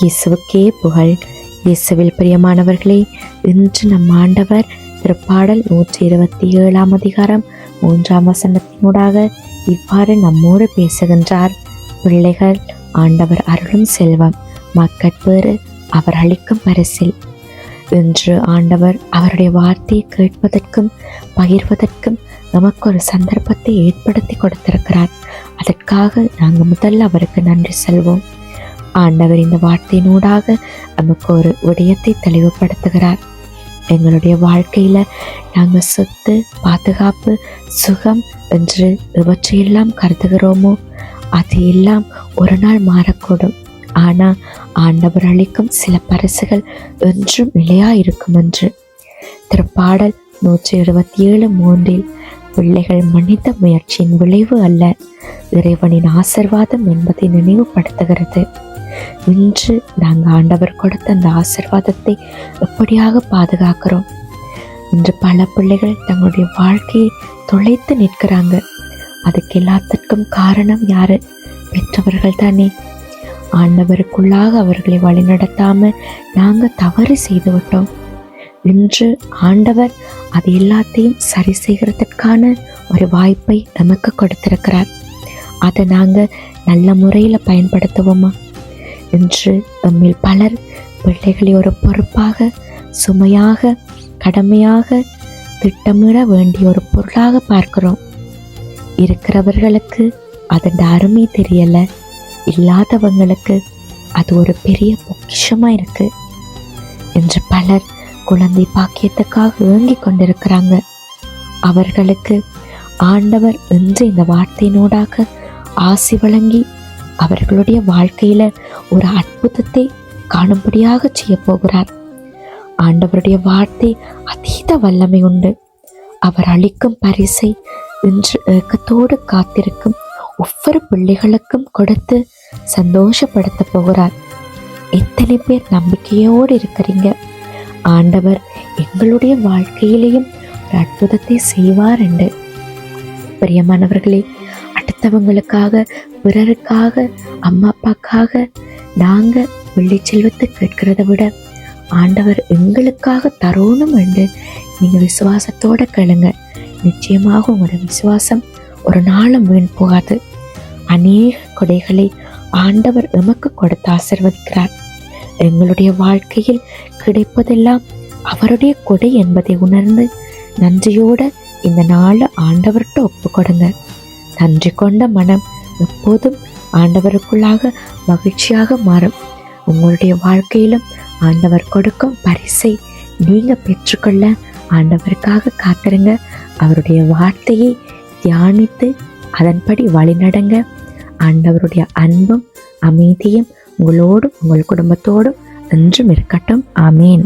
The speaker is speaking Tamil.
இயேசுவுக்கே புகழ். இயேசுவில் பிரியமானவர்களே இன்று நம் ஆண்டவர் திருப்பாடல் நூற்றி இருபத்தி ஏழாம் அதிகாரம் மூன்றாம் வசனத்தினூடாக இவ்வாறு நம்மோடு பேசுகின்றார். பிள்ளைகள் ஆண்டவர் அருளும் செல்வம் மக்கட்பேறு அவர் அளிக்கும் பரிசில். இன்று ஆண்டவர் அவருடைய வார்த்தையை கேட்பதற்கும் பகிர்வதற்கும் நமக்கு ஒரு சந்தர்ப்பத்தை ஏற்படுத்தி கொடுத்திருக்கிறார். அதற்காக நாங்கள் முதல்ல அவருக்கு நன்றி செல்வோம். ஆண்டவர் இந்த வார்த்தையினூடாக நமக்கு ஒரு விடயத்தை தெளிவுபடுத்துகிறார். எங்களுடைய வாழ்க்கையில நாங்கள் சொத்து பாதுகாப்பு சுகம் என்று இவற்றையெல்லாம் கருதுகிறோமோ? அது எல்லாம் ஒரு நாள் மாறக்கூடும். ஆனால் ஆண்டவர் அளிக்கும் சில பரிசுகள் என்றும் நிலையாக இருக்கும் என்று. திருப்பாடல் நூற்றி இருபத்தி ஏழு மூன்றில் பிள்ளைகள் மனித முயற்சியின் விளைவு அல்ல இறைவனின் ஆசிர்வாதம் என்பதை நினைவுபடுத்துகிறது. இன்று நாங்கள் ஆண்டவர் கொடுத்த அந்த ஆசிர்வாதத்தை எப்படியாக பாதுகாக்கிறோம்? இன்று பல பிள்ளைகள் தங்களுடைய வாழ்க்கையை தொலைத்து நிற்கிறாங்க. அதுக்கு எல்லாத்திற்கும் காரணம் யாரு? பெற்றவர்கள் தானே. ஆண்டவருக்குள்ளாக அவர்களை வழிநடத்தாம நாங்க தவறு செய்து விட்டோம் இன்று ஆண்டவர் அது எல்லாத்தையும் சரி செய்கிறதுக்கான ஒரு வாய்ப்பை நமக்கு கொடுத்திருக்கிறார். அதை நாங்க நல்ல முறையில் பயன்படுத்துவோமா? என்று நம்மில் பலர் பிள்ளைகளை ஒரு பொறுப்பாக சுமையாக கடமையாக திட்டமிட வேண்டிய ஒரு பொருளாக பார்க்கிறோம். இருக்கிறவர்களுக்கு அதன் அருமை தெரியல. இல்லாதவங்களுக்கு அது ஒரு பெரிய பொக்கிஷமாக இருக்கு என்று பலர் குழந்தை பாக்கியத்துக்காக ஏங்கிக் கொண்டிருக்கிறாங்க. அவர்களுக்கு ஆண்டவர் இன்று இந்த வார்த்தையினூடாக ஆசி வழங்கி அவர்களுடைய வாழ்க்கையில ஒரு அற்புதத்தை காணும்படியாக செய்ய போகிறார். ஆண்டவருடைய வார்த்தை அதீத வல்லமை உண்டு. அவர் அளிக்கும் பரிசை இன்று ஏக்கத்தோடு காத்திருக்கும் ஒவ்வொரு பிள்ளைகளுக்கும் கொடுத்து சந்தோஷப்படுத்த போகிறார். எத்தனை பேர் நம்பிக்கையோடு இருக்கிறீங்க? ஆண்டவர் எங்களுடைய வாழ்க்கையிலேயும் ஒரு அற்புதத்தை செய்வார் என்று பிரியமானவர்களே அடுத்தவங்களுக்காக பிறருக்காக அம்மா அப்பாக்காக நாங்க வெள்ளி செல்வத்தை கேட்கிறத விட ஆண்டவர் எங்களுக்காக தரோணும் என்று நீங்க விசுவாசத்தோட கேளுங்க. நிச்சயமாக உங்களோட விசுவாசம் ஒரு நாளும் வீண் போகாது. அநேக கொடைகளை ஆண்டவர் எமக்கு கொடுத்து ஆசிர்வதிக்கிறார். எங்களுடைய வாழ்க்கையில் கிடைப்பதெல்லாம் அவருடைய கொடை என்பதை உணர்ந்து நன்றியோட இந்த நாளை ஆண்டவர்கிட்ட ஒப்பு கொடுங்க நன்றி கொண்ட மனம் எப்போதும் ஆண்டவருக்குள்ளாக மகிழ்ச்சியாக மாறும். உங்களுடைய வாழ்க்கையிலும் ஆண்டவர் கொடுக்கும் பரிசை நீங்கள் பெற்றுக்கொள்ள ஆண்டவருக்காக காத்திருங்க. அவருடைய வார்த்தையை தியானித்து அதன்படி வழிநடங்க. ஆண்டவருடைய அன்பும் அமைதியும் உங்களோடும் உங்கள் குடும்பத்தோடும் என்றும் இருக்கட்டும். ஆமேன்.